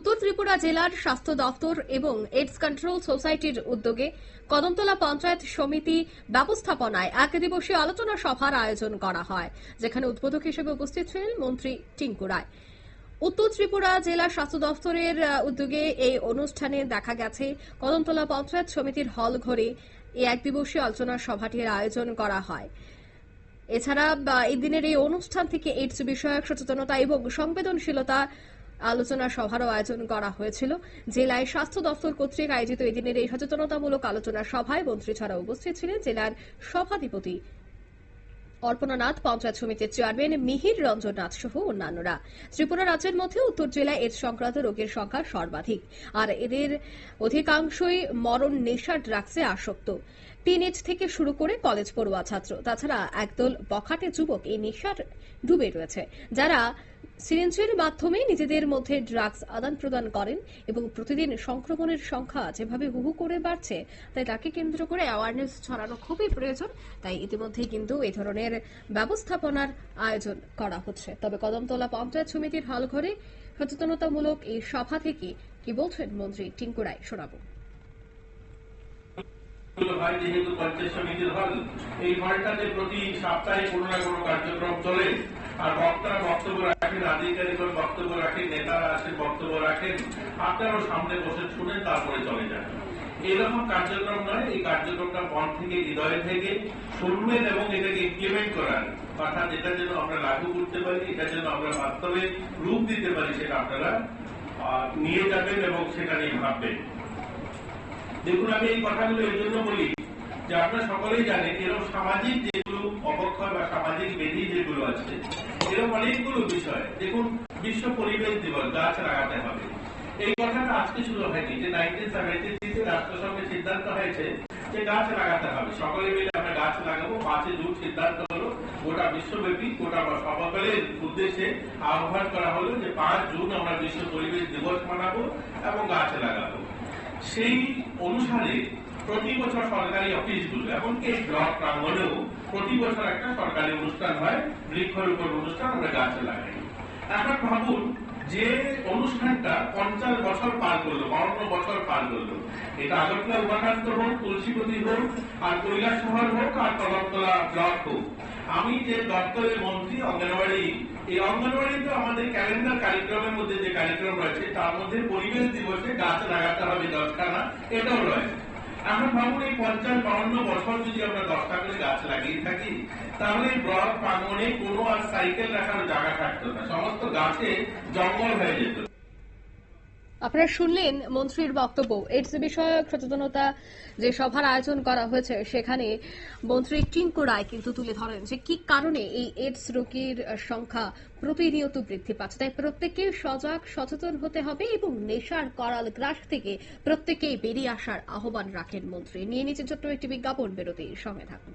উত্তর ত্রিপুরা জেলার স্বাস্থ্য দফতর এবং এইডস কন্ট্রোল সোসাইটির উদ্যোগে কদমতলা পঞ্চায়েত সমিতি ব্যবস্থাপনায় এক দিবসীয় আলোচনা সভার আয়োজন করা হয়, যেখানে উদ্বোধক হিসেবে উপস্থিত ছিলেন মন্ত্রী টিঙ্কু রায়। উত্তর ত্রিপুরা জেলা স্বাস্থ্য দফতরের উদ্যোগে এই অনুষ্ঠানে দেখা গেছে, কদমতলা পঞ্চায়েত সমিতির হল ঘরে এই এক দিবসীয় আলোচনা সভাটির আয়োজন করা হয়। এছাড়া এই দিনের এই অনুষ্ঠান থেকে এইডস বিষয়ক সচেতনতা এবং সংবেদনশীলতা আলোচনা সভারও আয়োজন করা হয়েছিল। জেলায় স্বাস্থ্য দপ্তর কর্তৃক আয়োজিত এদিনের এই সচেতনতামূলক আলোচনা সভায় মন্ত্রী ছাড়া উপস্থিত ছিলেন জেলার সভাধিপতি অর্পণা নাথ পঞ্চায়েত সমিতির চেয়ারম্যান মিহির রঞ্জন নাথ সহ অন্যান্যরা। ত্রিপুরা রাজ্যের মধ্যে উত্তর জেলায় এর সংক্রান্ত রোগের সংখ্যা সর্বাধিক, আর এদের অধিকাংশই মরণ নেশা ড্রাগসে আসক্ত। টিন এজ থেকে শুরু করে কলেজ পড়ুয়া ছাত্র, তাছাড়া একদল বখাটে যুবক এই নেশার ডুবে রয়েছে, যারা সিরিঞ্জের মাধ্যমে নিজেদের মধ্যে ড্রাগস আদান প্রদান করেন এবং প্রতিদিন সংক্রমণের সংখ্যা যেভাবে হুহু করে বাড়ছে, তাই তাকে কেন্দ্র করে অ্যাওয়ারনেস ছড়ানো খুবই প্রয়োজন। তাই ইতিমধ্যেই কিন্তু এই ধরনের ব্যবস্থাপনার আয়োজন করা হচ্ছে। তবে কদমতলা পঞ্চায়েত সমিতির হল ঘরে সচেতনতামূলক এই সভা থেকে কি বলছেন মন্ত্রী টিঙ্কু রায়, শোনাবো। যেহেতু পঞ্চায়েত সমিতির হল, এই হলটাতে প্রতি সপ্তাহে কোনো না কোনো কার্যক্রম চলে। আর বক্তারা বক্তব্য রাখেন আধিকারিকরা বক্তব্য রাখেন, নেতারা আসেন, বক্তব্য রাখেন, আপনারাও সামনে বসে শুনেন, তারপরে চলে যান। এরকম কার্যক্রম নয়, এই কার্যক্রমটা মন থেকে, হৃদয় থেকে শুনবেন এবং এটাকে ইমপ্লিমেন্ট করার। অর্থাৎ এটা যেন আমরা লাগু করতে পারি, এটা যেন আমরা বাস্তবে রূপ দিতে পারি, সেটা আপনারা নিয়ে যাবেন এবং সেটা নিয়ে ভাববেন। দেখুন, আমি এই কথাগুলো এই জন্য বলি যে আপনারা সকলেই জানেন, এরকম সামাজিক যেগুলো অবক্ষয় বা সামাজিক বেদি আছে এরকম অনেকগুলো বিষয়। দেখুন, বিশ্ব পরিবেশ দিবস গাছ লাগাতে হবে। এই কথাটা আজকে শুরু হয়নি, যে নাইনটিন সেভেন্টি থ্রিতে রাষ্ট্রসংঘের সিদ্ধান্ত হয়েছে যে গাছ লাগাতে হবে। সকলে মিলে আমরা গাছ লাগাবো পাঁচে জুন সিদ্ধান্ত হলো। গোটা বিশ্বব্যাপী, গোটা সকলের উদ্দেশ্যে আহ্বান করা হলো যে পাঁচ জুন আমরা বিশ্ব পরিবেশ দিবস মানাবো এবং গাছ লাগাবো। সেই অনুসারে প্রতি বছর সরকারি অফিসগুলো এমনকি এই ব্লক প্রাঙ্গণেও প্রতি বছর একটা সরকারি অনুষ্ঠান হয়, বৃক্ষরোপণ অনুষ্ঠান আমরা গাছে লাগাই। এখন ভাবুন, যে অনুষ্ঠানটা পঞ্চাশ বছর পার করল, বাউন্ন বছর পার করল, এটা আগরতলা উমাকান্ত হোক, তুলসীপতি হোক, আর কৈলাস শহর হোক, আর কলমতলা ব্লক হোক। আমি যে দপ্তরের মন্ত্রী অঙ্গনবাড়ি এই অঙ্গনবাড়িতে আমাদের ক্যালেন্ডার কার্যক্রমের মধ্যে যে কার্যক্রম রয়েছে, তার মধ্যে পরিবেশ দিবসে গাছ লাগাতে হবে দশখানা, এটাও রয়েছে। এখন ভাবুন এই পঞ্চাশ বাউন্ন বছর যদি আমরা দশটা করে গাছ লাগিয়ে থাকি, তাহলে এই ব্লক প্রাঙ্গণে কোনো আর সাইকেল রাখার জায়গা থাকতো না। সমস্ত গাছে জঙ্গল হয়ে যেত। আপনারা শুনলেন মন্ত্রীর বক্তব্য। এইডস বিষয়ক সচেতনতা যে সভার আয়োজন করা হয়েছে, সেখানে মন্ত্রী টিঙ্কু রায় কিন্তু তুলে ধরেন যে কি কারণে এই এইডস রোগীর সংখ্যা প্রতিনিয়ত বৃদ্ধি পাচ্ছে। তাই প্রত্যেকে সজাগ, সচেতন হতে হবে এবং নেশার করাল গ্রাস থেকে প্রত্যেকেই বেরিয়ে আসার আহ্বান রাখেন মন্ত্রী। নিয়ে নিচে ছোট্ট একটি বিজ্ঞাপন বেরোতে সঙ্গে থাকুন।